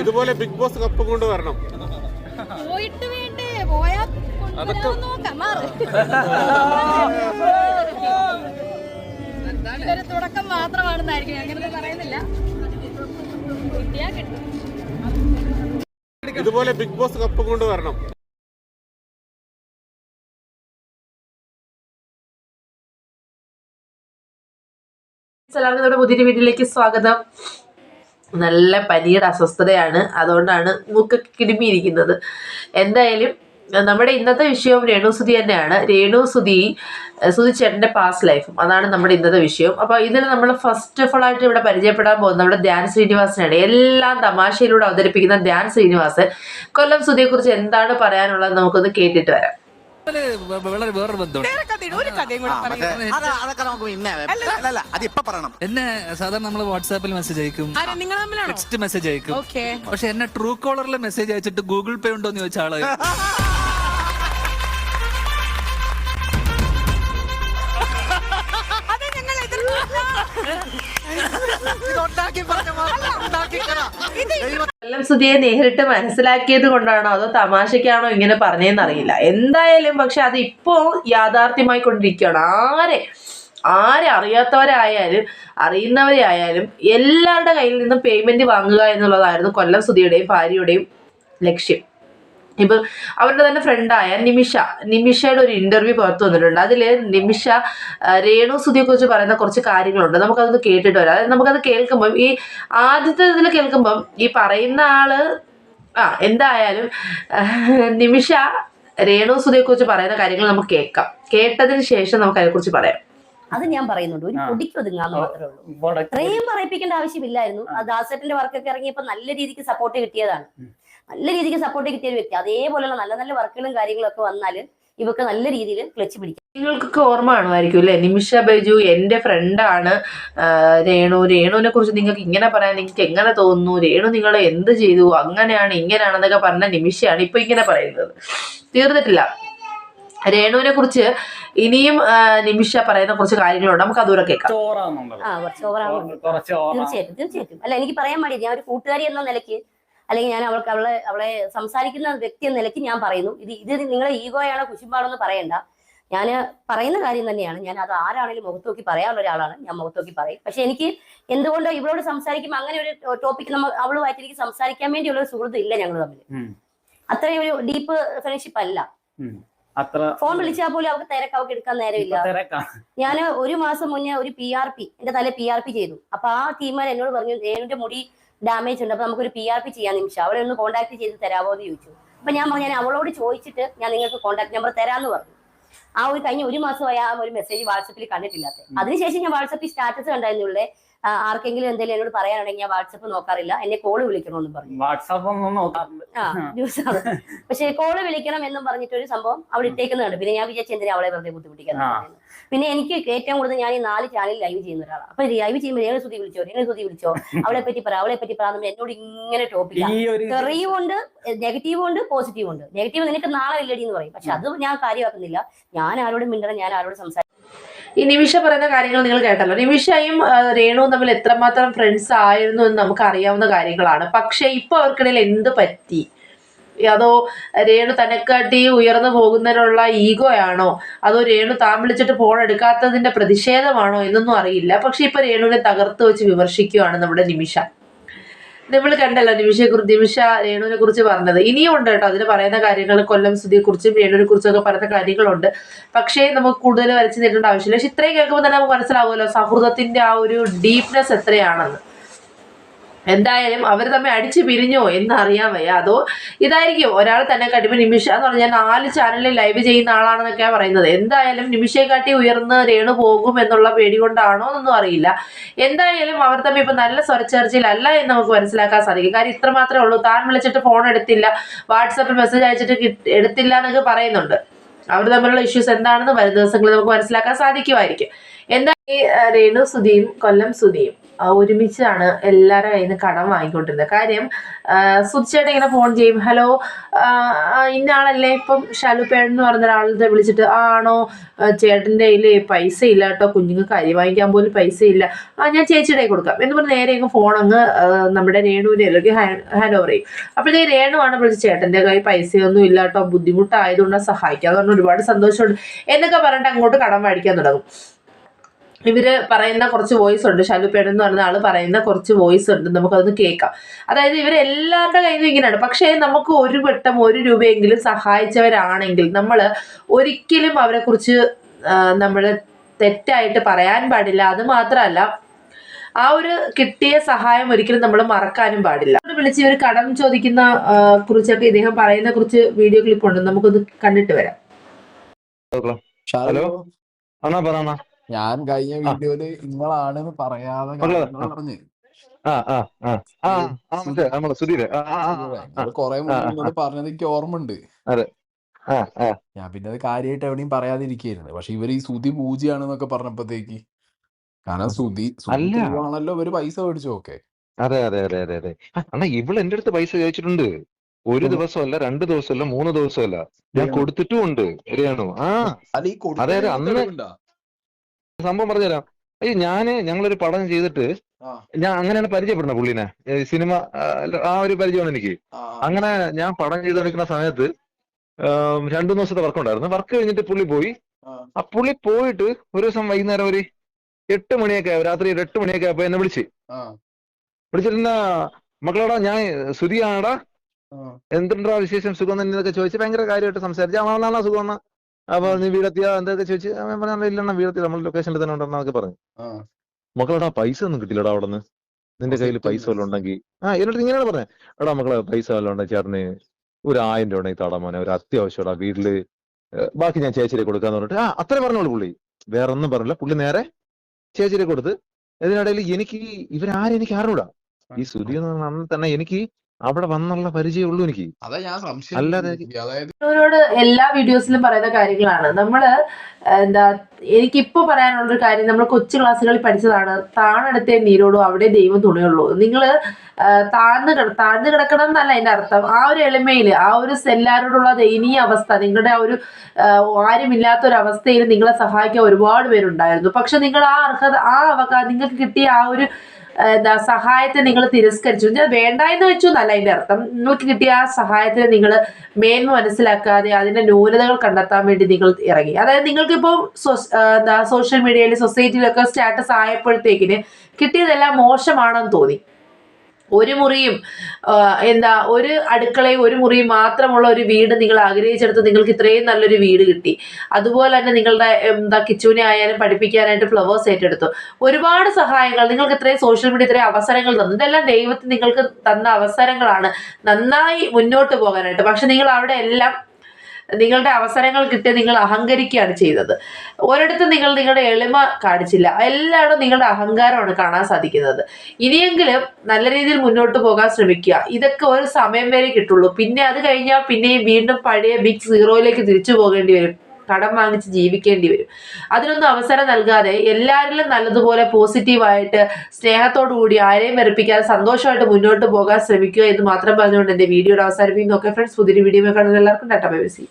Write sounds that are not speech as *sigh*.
ഇതുപോലെ big boss cup കൊണ്ട് വരണം. പോയിട്ട് വേണ്ടേ? പോയാ കൊണ്ടുവരാൻ നോക്കാം. മാറ്. *laughs* ഇതൊരു തുടക്കം മാത്രമാണെന്നായിരിക്കും. അങ്ങനെ പറയുന്നില്ല. കിട്ടിയാ കിട്ടും. ഇതുപോലെ ബിഗ് ബോസ് കപ്പ് കൊണ്ട് വരണം. എല്ലാവർക്കും നമ്മുടെ പുതിയ വീട്ടിലേക്ക് സ്വാഗതം. നല്ല പനിയുടെ അസ്വസ്ഥതയാണ്. അതുകൊണ്ടാണ് മൂക്കൊക്കെ കിടുമിയിരിക്കുന്നത് എന്തായാലും നമ്മുടെ ഇന്നത്തെ വിഷയം രേണു സുധി തന്നെയാണ്. രേണു സുധി ഏഹ് സുധി ചേട്ടന്റെ പാസ്റ്റ് ലൈഫും അതാണ് നമ്മുടെ ഇന്നത്തെ വിഷയം. അപ്പോൾ ഇതിൽ നമ്മൾ ഫസ്റ്റ് ഓഫ് ഓൾ ആയിട്ട് ഇവിടെ പരിചയപ്പെടാൻ പോകുന്നത് നമ്മുടെ ധ്യാൻ ശ്രീനിവാസനാണ്. എല്ലാം തമാശയിലൂടെ അവതരിപ്പിക്കുന്ന ധ്യാൻ ശ്രീനിവാസൻ. കൊല്ലം സുധിയെക്കുറിച്ച് എന്താണ് പറയാനുള്ളത് നമുക്കൊന്ന് കേട്ടിട്ട് വരാം. വളരെ വേറൊരു ബന്ധമുണ്ട്. അതൊക്കെ നമുക്ക് പിന്നെ അല്ല അത് ഇപ്പൊ പറയണം. എന്നെ സാധാരണ നമ്മൾ വാട്സാപ്പിൽ മെസ്സേജ് അയക്കും. ടെക്സ്റ്റ് മെസ്സേജ് അയക്കും. പക്ഷെ എന്നെ ട്രൂ കോളറിൽ മെസ്സേജ് അയച്ചിട്ട് ഗൂഗിൾ പേ ഉണ്ടോ എന്ന് ചോദിച്ച ഇത് ഉണ്ടാക്കി പറഞ്ഞ ഉണ്ടാക്കി. കൊല്ലം സുധിയെ നേരിട്ട് മനസ്സിലാക്കിയത് കൊണ്ടാണോ അതോ തമാശക്കാണോ ഇങ്ങനെ പറഞ്ഞതെന്ന് അറിയില്ല? എന്തായാലും പക്ഷെ അത് ഇപ്പോ യാഥാർത്ഥ്യമായി കൊണ്ടിരിക്കുകയാണ്. ആരെ? ആരെ അറിയാത്തവരായാലും അറിയുന്നവരെ ആയാലും എല്ലാവരുടെ കയ്യിൽ നിന്നും പേയ്മെന്റ് വാങ്ങുക എന്നുള്ളതായിരുന്നു കൊല്ലം സുധിയുടെയും ഭാര്യയുടെയും ലക്ഷ്യം. ഇപ്പം അവരുടെ തന്നെ ഫ്രണ്ടായ നിമിഷ നിമിഷയുടെ ഒരു ഇന്റർവ്യൂ പുറത്തു വന്നിട്ടുണ്ട്. അതിൽ നിമിഷ രേണു സുധിയെ കുറിച്ച് പറയുന്ന കുറച്ച് കാര്യങ്ങളുണ്ട്. നമുക്കതൊന്ന് കേട്ടിട്ട് വരാം. അതായത് നമുക്കത് കേൾക്കുമ്പോൾ ഈ ആദ്യത്തെ ഇതിൽ കേൾക്കുമ്പം ഈ പറയുന്ന ആൾ ആ എന്തായാലും നിമിഷ രേണു സുധിയെ കുറിച്ച് പറയുന്ന കാര്യങ്ങൾ നമുക്ക് കേൾക്കാം. കേട്ടതിന് ശേഷം നമുക്ക് അതിനെക്കുറിച്ച് പറയാം. അത് ഞാൻ പറയുന്നുണ്ട്. ഒരു പൊടിക്ക് ഒതുങ്ങാന്ന് മാത്രമേ ഉള്ളൂ. ഇത്രയും പറയിപ്പിക്കേണ്ട ആവശ്യമില്ലായിരുന്നു. ആ. ദാസേട്ടന്റെ വർക്കൊക്കെ ഇറങ്ങിയപ്പോ നല്ല രീതിക്ക് സപ്പോർട്ട് കിട്ടിയതാണ്. നല്ല രീതിക്ക് സപ്പോർട്ട് കിട്ടിയ ഒരു വ്യക്തി. അതേപോലെയുള്ള നല്ല നല്ല വർക്കുകളും കാര്യങ്ങളും ഒക്കെ വന്നാൽ ഇവക്ക് നല്ല രീതിയിൽ ക്ലച്ച് പിടിക്കും. നിങ്ങൾക്കൊക്കെ ഓർമ്മ കാണുമായിരിക്കും അല്ലേ? നിമിഷ ബൈജു എന്റെ ഫ്രണ്ടാണ് രേണു. രേണുവിനെ കുറിച്ച് നിങ്ങൾക്ക് ഇങ്ങനെ പറയാൻ നിങ്ങൾക്ക് എങ്ങനെ തോന്നുന്നു? രേണു നിങ്ങൾ എന്ത് ചെയ്തു? അങ്ങനെയാണ് ഇങ്ങനെയാണെന്നൊക്കെ പറഞ്ഞ നിമിഷയാണ് ഇപ്പൊ ഇങ്ങനെ പറയുന്നത്. തീർന്നിട്ടില്ല. രേണുവിനെ കുറിച്ച് ഇനിയും നിമിഷ പറയുന്ന കുറച്ച് കാര്യങ്ങളുണ്ട്. നമുക്ക് അതുകൂടെ കേൾക്കാം. തീർച്ചയായിട്ടും തീർച്ചയായിട്ടും. അല്ല എനിക്ക് പറയാൻ മടി ഞാൻ ഒരു കൂട്ടുകാരി എന്ന നിലയ്ക്ക് അല്ലെങ്കിൽ ഞാൻ അവൾക്ക് അവളെ അവളെ സംസാരിക്കുന്ന വ്യക്തി എന്ന നിലയ്ക്ക് ഞാൻ പറയുന്നു. ഇത് ഇത് നിങ്ങളെ ഈഗോയാണോ കുശുമ്പാണോ എന്ന് പറയണ്ട. ഞാൻ പറയുന്ന കാര്യം തന്നെയാണ്. ഞാൻ അത് ആരാണെങ്കിലും മുഖത്തോക്കി പറയാനുള്ള ഒരാളാണ്. ഞാൻ മുഖത്തോക്കി പറയും. പക്ഷെ എനിക്ക് എന്തുകൊണ്ടോ ഇവളോട് സംസാരിക്കുമ്പോൾ അങ്ങനെ ഒരു ടോപ്പിക് നമ്മൾ അവളുമായിട്ട് എനിക്ക് സംസാരിക്കാൻ വേണ്ടിയുള്ള ഒരു സുഹൃത്ത് ഇല്ല ഞങ്ങൾ തമ്മിൽ. അത്രയും ഒരു ഡീപ്പ് ഫ്രണ്ട്ഷിപ്പ് അല്ല. അത്ര ഫോൺ വിളിച്ചാൽ പോലും അവർക്ക് തിരക്ക് അവർക്ക് എടുക്കാൻ നേരമില്ല. ഞാൻ ഒരു മാസം മുന്നേ ഒരു പി ആർ പി എന്റെ തല പി ആർ പി ചെയ്തു. അപ്പൊ ആ ടീമാർ എന്നോട് പറഞ്ഞു എന്റെ മുടി ഡാമേജ് ഉണ്ട്. അപ്പൊ നമുക്കൊരു പി ആർ പി ചെയ്യാൻ നിമിഷം അവളെ ഒന്ന് കോൺടാക്ട് ചെയ്ത് തരാമോ എന്ന് ചോദിച്ചു. അപ്പൊ ഞാൻ പറഞ്ഞു ഞാൻ അവളോട് ചോദിച്ചിട്ട് ഞാൻ നിങ്ങൾക്ക് കോൺടാക്ട് നമ്പർ തരാമെന്ന് പറഞ്ഞു. ആ ഒരു കഴിഞ്ഞ ഒരു മാസമായി ആ ഒരു മെസ്സേജ് വാട്സപ്പിൽ കണ്ടിട്ടില്ലാത്ത. അതിനുശേഷം ഞാൻ വാട്സപ്പിൽ സ്റ്റാറ്റസ് കണ്ടായിരുന്നുള്ളേ ആർക്കെങ്കിലും എന്തെങ്കിലും എന്നോട് പറയാനുണ്ടെങ്കിൽ ഞാൻ വാട്സപ്പ് നോക്കാറില്ല. എന്നെ കോൾ വിളിക്കണമെന്ന് പറഞ്ഞു. വാട്സപ്പ് ആ ന്യൂസാണ്. പക്ഷെ കോൾ വിളിക്കണം എന്നും പറഞ്ഞിട്ട് ഒരു സംഭവം അവിടെ ഇട്ടേക്കുന്നുണ്ട്. പിന്നെ ഞാൻ വിചാരിച്ചു എന്തിനാ അവളെ വെറുതെ ബുദ്ധിമുട്ടിക്കാൻ പിന്നെ എനിക്ക് ഏറ്റവും കൂടുതൽ ഞാൻ ഈ നാല് ചാനൽ ലൈവ് ചെയ്യുന്ന ഒരാളാണ് അപ്പൊ ലൈവ് ചെയ്യുമ്പോൾ രേണു സുതി വിളിച്ചോ? രേണു സുതി വിളിച്ചോ? അവളെ പറ്റി പറ അവളെ പറ്റി പറയാന്ന് എന്നോട് ഇങ്ങനെ ടോപ്പിക് തെറിയും ഉണ്ട് നെഗറ്റീവും ഉണ്ട് പോസിറ്റീവും ഉണ്ട്. നെഗറ്റീവ് നിനക്ക് നാളെ ഇല്ലടി എന്ന് പറയും. പക്ഷെ അത് ഞാൻ കാര്യമാക്കുന്നില്ല. ഞാൻ ആരോടും മിണ്ടണം ഞാൻ ആരോടും സംസാരിക്കും ഈ നിമിഷ പറയുന്ന കാര്യങ്ങൾ നിങ്ങൾ കേട്ടല്ലോ. നിമിഷയും രേണുവും തമ്മിൽ എത്രമാത്രം ഫ്രണ്ട്സ് ആയിരുന്നു എന്ന് നമുക്ക് അറിയാവുന്ന കാര്യങ്ങളാണ്. പക്ഷേ ഇപ്പൊ അവർക്കിടയിൽ എന്ത് പറ്റി? അതോ രേണു തന്നെക്കാട്ടി ഉയർന്നു പോകുന്നതിനുള്ള ഈഗോ ആണോ? അതോ രേണു താൻ വിളിച്ചിട്ട് ഫോൺ എടുക്കാത്തതിന്റെ പ്രതിഷേധമാണോ എന്നൊന്നും അറിയില്ല. പക്ഷെ ഇപ്പൊ രേണുവിനെ തകർത്ത് വെച്ച് വിമർശിക്കുകയാണ് നമ്മുടെ നിമിഷ. നമ്മൾ കണ്ടല്ലോ നിമിഷയെ കുറിച്ച് നിമിഷ രേണുവിനെ കുറിച്ച് പറഞ്ഞത്. ഇനിയും ഉണ്ട് കേട്ടോ അതിന് പറയുന്ന കാര്യങ്ങൾ കൊല്ലം സ്ഥിതിയെ കുറിച്ചും രേണുവിനെ കുറിച്ചും ഒക്കെ പറയുന്ന കാര്യങ്ങളുണ്ട്. പക്ഷേ നമുക്ക് കൂടുതൽ വരച്ചു തരേണ്ട ആവശ്യമില്ല. പക്ഷെ ഇത്രയും കേൾക്കുമ്പോൾ തന്നെ നമുക്ക് മനസ്സിലാവുമല്ലോ സൗഹൃദത്തിന്റെ ആ ഒരു ഡീപ്നെസ് എത്രയാണെന്ന്. എന്തായാലും അവർ തമ്മിൽ അടിച്ചു പിരിഞ്ഞോ എന്ന് അറിയാൻ വയ്യ. അതോ ഇതായിരിക്കും ഒരാൾ തന്നെ കടിമ നിമിഷ എന്ന് പറഞ്ഞാൽ നാല് ചാനലിൽ ലൈവ് ചെയ്യുന്ന ആളാണെന്നൊക്കെയാണ് പറയുന്നത്. എന്തായാലും നിമിഷയെ കാട്ടി ഉയർന്ന് രേണു പോകും എന്നുള്ള പേടി കൊണ്ടാണോ എന്നൊന്നും അറിയില്ല. എന്തായാലും അവർ തമ്മിൽ ഇപ്പം നല്ല സ്വരച്ചേർച്ചയിലല്ല എന്ന് നമുക്ക് മനസ്സിലാക്കാൻ സാധിക്കും. കാര്യം ഇത്ര മാത്രമേ ഉള്ളൂ. താൻ വിളിച്ചിട്ട് ഫോൺ എടുത്തില്ല. വാട്സാപ്പിൽ മെസ്സേജ് അയച്ചിട്ട് എടുത്തില്ല എന്നൊക്കെ പറയുന്നുണ്ട്. അവർ തമ്മിലുള്ള ഇഷ്യൂസ് എന്താണെന്ന് വരും ദിവസങ്ങളിൽ നമുക്ക് മനസ്സിലാക്കാൻ സാധിക്കുമായിരിക്കും. എന്താ രേണു സുധിയും കൊല്ലം സുധിയും ഒരുമിച്ചാണ് എല്ലാവരും കയ്യിൽ നിന്ന് കടം വാങ്ങിക്കൊണ്ടിരുന്നത്. കാര്യം സുധിച്ചേട്ടൻ ഇങ്ങനെ ഫോൺ ചെയ്യും ഹലോ ഇന്ന ആളല്ലേ? ഇപ്പം ഷാലുപ്പേൺ എന്ന് പറഞ്ഞ ഒരാളെ വിളിച്ചിട്ട് ആണോ? ചേട്ടന്റെ കയ്യിൽ പൈസ ഇല്ല കേട്ടോ കുഞ്ഞുങ്ങൾക്ക് അരി വാങ്ങിക്കാൻ പോലും പൈസ ഇല്ല. ആ ഞാൻ ചേച്ചിയുടെ കൊടുക്കാം. എന്ന് പറഞ്ഞ് നേരെ ഫോൺ അങ്ങ് നമ്മുടെ രേണുവിന്റെ അല്ലെങ്കിൽ ഹാൻഡ് ഓവർ ചെയ്യും. അപ്പോഴത്തേക്ക് രേണുവാണ് വിളിച്ച് ചേട്ടന്റെ കയ്യിൽ പൈസയൊന്നും ഇല്ല കേട്ടോ ബുദ്ധിമുട്ടായതുകൊണ്ട് സഹായിക്കാം അതുകൊണ്ട് ഒരുപാട് സന്തോഷമുണ്ട് എന്നൊക്കെ പറഞ്ഞിട്ട് അങ്ങോട്ട് കടം മേടിക്കാൻ തുടങ്ങും. ഇവർ പറയുന്ന കുറച്ച് വോയിസ് ഉണ്ട്. ഷാലുപ്പേടൻ എന്ന് പറയുന്ന ആൾ പറയുന്ന കുറച്ച് വോയിസ് ഉണ്ട്. നമുക്കതൊന്ന് കേൾക്കാം. അതായത് ഇവരെല്ലാവരുടെ കയ്യിൽ നിന്നും ഇങ്ങനെയാണ്. പക്ഷേ നമുക്ക് ഒരു വട്ടം ഒരു രൂപയെങ്കിലും സഹായിച്ചവരാണെങ്കിൽ നമ്മൾ ഒരിക്കലും അവരെ കുറിച്ച് നമ്മൾ തെറ്റായിട്ട് പറയാൻ പാടില്ല. അത് മാത്രമല്ല ആ ഒരു കിട്ടിയ സഹായം ഒരിക്കലും നമ്മൾ മറക്കാനും പാടില്ല. വിളിച്ച് ഇവർ കടം ചോദിക്കുന്ന കുറിച്ചൊക്കെ ഇദ്ദേഹം പറയുന്ന കുറിച്ച് വീഡിയോ ക്ലിപ്പ് ഉണ്ട് നമുക്കൊന്ന് കണ്ടിട്ട് വരാം. ഹലോ? അണ്ണാ പറ ഞാൻ കഴിഞ്ഞ. വീഡിയോയിൽ നിങ്ങളാണെന്ന് പറയാതെ പറഞ്ഞു. കൊറേ മുന്നോട് പറഞ്ഞത് എനിക്ക് ഓർമ്മയുണ്ട് ഞാൻ പിന്നെ അത് കാര്യമായിട്ട് എവിടെയും പറയാതിരിക്കായിരുന്നു പക്ഷെ ഇവർ ഈ സുതി പൂജയാണെന്നൊക്കെ പറഞ്ഞപ്പോഴത്തേക്ക് കാരണം സുതി. ആണല്ലോ ഇവർ പൈസ മേടിച്ചു ഓക്കെ അതെ അതെ അതെ അതെ അതെ. അണ്ണാ ഇവൾ എന്റെ അടുത്ത് പൈസ ചോദിച്ചിട്ടുണ്ട്. ഒരു. ദിവസമല്ല രണ്ട് ദിവസമല്ല മൂന്ന് ദിവസമല്ല. ഞാൻ. കൊടുത്തിട്ടും ഉണ്ട് ശരിയാണോ ആ. അല്ല ഈ അതെ, അതെ, അന്ന്? സംഭവം പറഞ്ഞുതരാം. ഈ ഞാൻ ഞങ്ങളൊരു പടം ചെയ്തിട്ട് ആ, ഞാൻ അങ്ങനെയാണ് പരിചയപ്പെടുന്നത് പുള്ളിനെ. സിനിമ ആ, ആ ഒരു പരിചയമാണ് എനിക്ക്. ആ, അങ്ങനെ ഞാൻ പടം ചെയ്തുകൊണ്ടിരിക്കുന്ന സമയത്ത് ആം, രണ്ടു ദിവസത്തെ വർക്ക് ഉണ്ടായിരുന്നു വർക്ക് കഴിഞ്ഞിട്ട് പുള്ളി പോയി. ആ. ആ പുള്ളി പോയിട്ട് ഒരു ദിവസം വൈകുന്നേരം ഒരു എട്ട് മണിയൊക്കെ ആയി, രാത്രി ഒരു എട്ട് മണിയൊക്കെ ആയപ്പോ എന്നെ വിളിച്ച്. ആ, വിളിച്ചിരുന്ന മക്കളോടാ ഞാൻ സുധിയാണടാ? ആ. എന്തുണ്ടാ വിശേഷം? സുഖം തന്നെ എന്നൊക്കെ ചോദിച്ച് ഭയങ്കര കാര്യമായിട്ട് സംസാരിച്ചു അവനാണോ സുഖം അപ്പൊ നീ വീടെത്തിയാ എന്തൊക്കെ ചോദിച്ചു? അവൻ പറഞ്ഞു ഇല്ലണ്ണ വീടെത്തി നമ്മൾ ലൊക്കേഷനിൽ തന്നെ ഉണ്ടെന്ന് ഉണ്ടെന്നൊക്കെ പറഞ്ഞു. മക്കളെടാ പൈസ ഒന്നും കിട്ടില്ലടാ അവിടെ നിന്ന് നിന്റെ കയ്യിൽ പൈസ. വല്ലതും ഉണ്ടെങ്കിൽ ആ എന്നിട്ട് ഇങ്ങനെയാണ് പറഞ്ഞത് എടാ മക്കളെ പൈസ വല്ലതും ഉണ്ടെങ്കിൽ ചേട്ടന് ഒരു ആയിരം രൂപ ഉണ്ടെങ്കിൽ താടാ മോനെ. ഒരു അത്യാവശ്യടാ വീട്ടിൽ ബാക്കി ഞാൻ ചേച്ചിയെ കൊടുക്കാന്ന് പറഞ്ഞിട്ട്. ആ അത്രേ പറഞ്ഞോളൂ പുള്ളി. വേറെ ഒന്നും പറഞ്ഞില്ല. പുള്ളി നേരെ ചേച്ചിയെ കൊടുത്ത്. ഇതിനിടയിൽ എനിക്ക് ഇവരാരും എനിക്ക് അറിഞ്ഞൂടാ. ഈ സുധി എന്ന് പറഞ്ഞ അന്ന് തന്നെ എനിക്ക് അവിടെ വന്നുള്ള പരിചയമുള്ളൂ എനിക്ക്. അതാ ഞാൻ സംശയം. അല്ലാതെ-. അതായത് അവരോട് എല്ലാ വീഡിയോസിലും പറയുന്ന കാര്യങ്ങളാണ്. നമ്മൾ എന്താ എനിക്കിപ്പോ പറയാനുള്ള ഒരു കാര്യം നമ്മൾ കൊച്ചു ക്ലാസ്സുകളിൽ പഠിച്ചതാണ്. താണെടുത്തേ നീരോടും അവിടെ ദൈവം തുണയുള്ളൂ. നിങ്ങൾ താഴ്ന്നു കിട താഴ്ന്നു കിടക്കണം എന്നല്ല അതിന്റെ അർത്ഥം. ആ ഒരു എളിമയിൽ ആ ഒരു സെല്ലാരോടുള്ള എല്ലാവരോടുള്ള ദയനീയ അവസ്ഥ നിങ്ങളുടെ ആ ഒരു ആരുമില്ലാത്ത ഒരു അവസ്ഥയിൽ നിങ്ങളെ സഹായിക്കാൻ ഒരുപാട് പേരുണ്ടായിരുന്നു. പക്ഷെ നിങ്ങൾ ആ അർഹത ആ അവകാ നിങ്ങൾക്ക് കിട്ടിയ ആ ഒരു എന്താ സഹായത്തെ നിങ്ങൾ തിരസ്കരിച്ചു. വേണ്ട എന്ന് വെച്ചു എന്നല്ല അതിന്റെ അർത്ഥം. നിങ്ങൾക്ക് കിട്ടിയ ആ സഹായത്തിന് നിങ്ങൾ മേന്മ മനസ്സിലാക്കാതെ അതിന്റെ ന്യൂനതകൾ കണ്ടെത്താൻ വേണ്ടി നിങ്ങൾ ഇറങ്ങി. അതായത് നിങ്ങൾക്കിപ്പോൾ സോസ്- എന്താ സോഷ്യൽ മീഡിയയിൽ സൊസൈറ്റിയിലൊക്കെ സ്റ്റാറ്റസ് ആയപ്പോഴത്തേക്കിന് കിട്ടിയതെല്ലാം മോശമാണെന്ന് തോന്നി. ഒരു മുറിയും എന്താ ഒരു അടുക്കളയും ഒരു മുറിയും മാത്രമുള്ള ഒരു വീട് നിങ്ങൾ ആഗ്രഹിച്ചെടുത്ത് നിങ്ങൾക്ക് ഇത്രയും നല്ലൊരു വീട് കിട്ടി. അതുപോലെ തന്നെ നിങ്ങളുടെ എന്താ കിച്ചുവിനെ ആയാലും പഠിപ്പിക്കാനായിട്ട് ഫ്ലവേഴ്സ് ഏറ്റെടുത്തു. ഒരുപാട് സഹായങ്ങൾ നിങ്ങൾക്ക് ഇത്രയും സോഷ്യൽ മീഡിയ ഇത്രയും അവസരങ്ങൾ തന്നു. ഇതെല്ലാം ദൈവത്തിന് നിങ്ങൾക്ക് തന്ന അവസരങ്ങളാണ് നന്നായി മുന്നോട്ട് പോകാനായിട്ട്. പക്ഷെ നിങ്ങൾ അവിടെ എല്ലാം നിങ്ങളുടെ അവസരങ്ങൾ കിട്ടിയ നിങ്ങൾ അഹങ്കരിക്കുകയാണ് ചെയ്തത്. ഒരിടത്തും നിങ്ങൾ നിങ്ങളുടെ എളിമ കാണിച്ചില്ല. എല്ലായിടും നിങ്ങളുടെ അഹങ്കാരമാണ് കാണാൻ സാധിക്കുന്നത്. ഇനിയെങ്കിലും നല്ല രീതിയിൽ മുന്നോട്ട് പോകാൻ ശ്രമിക്കുക. ഇതൊക്കെ ഒരു സമയം വരെ കിട്ടുള്ളൂ. പിന്നെ അത് കഴിഞ്ഞാൽ പിന്നെയും വീണ്ടും പഴയ ബിഗ് സീറോയിലേക്ക് തിരിച്ചു പോകേണ്ടി വരും. കടം വാങ്ങിച്ച് ജീവിക്കേണ്ടി വരും. അതിനൊന്നും അവസരം നൽകാതെ എല്ലാവരിലും നല്ലതുപോലെ പോസിറ്റീവായിട്ട് സ്നേഹത്തോടു കൂടി ആരെയും വെറുപ്പിക്കാതെ സന്തോഷമായിട്ട് മുന്നോട്ട് പോകാൻ ശ്രമിക്കുക എന്ന് മാത്രം പറഞ്ഞുകൊണ്ട് എന്റെ വീഡിയോയുടെ അവസാനിപ്പിക്കുന്നു. ഓക്കെ ഫ്രണ്ട്സ് പുതിയൊരു വീഡിയോ കാണുന്ന എല്ലാവർക്കും ടാറ്റ ബൈ സി.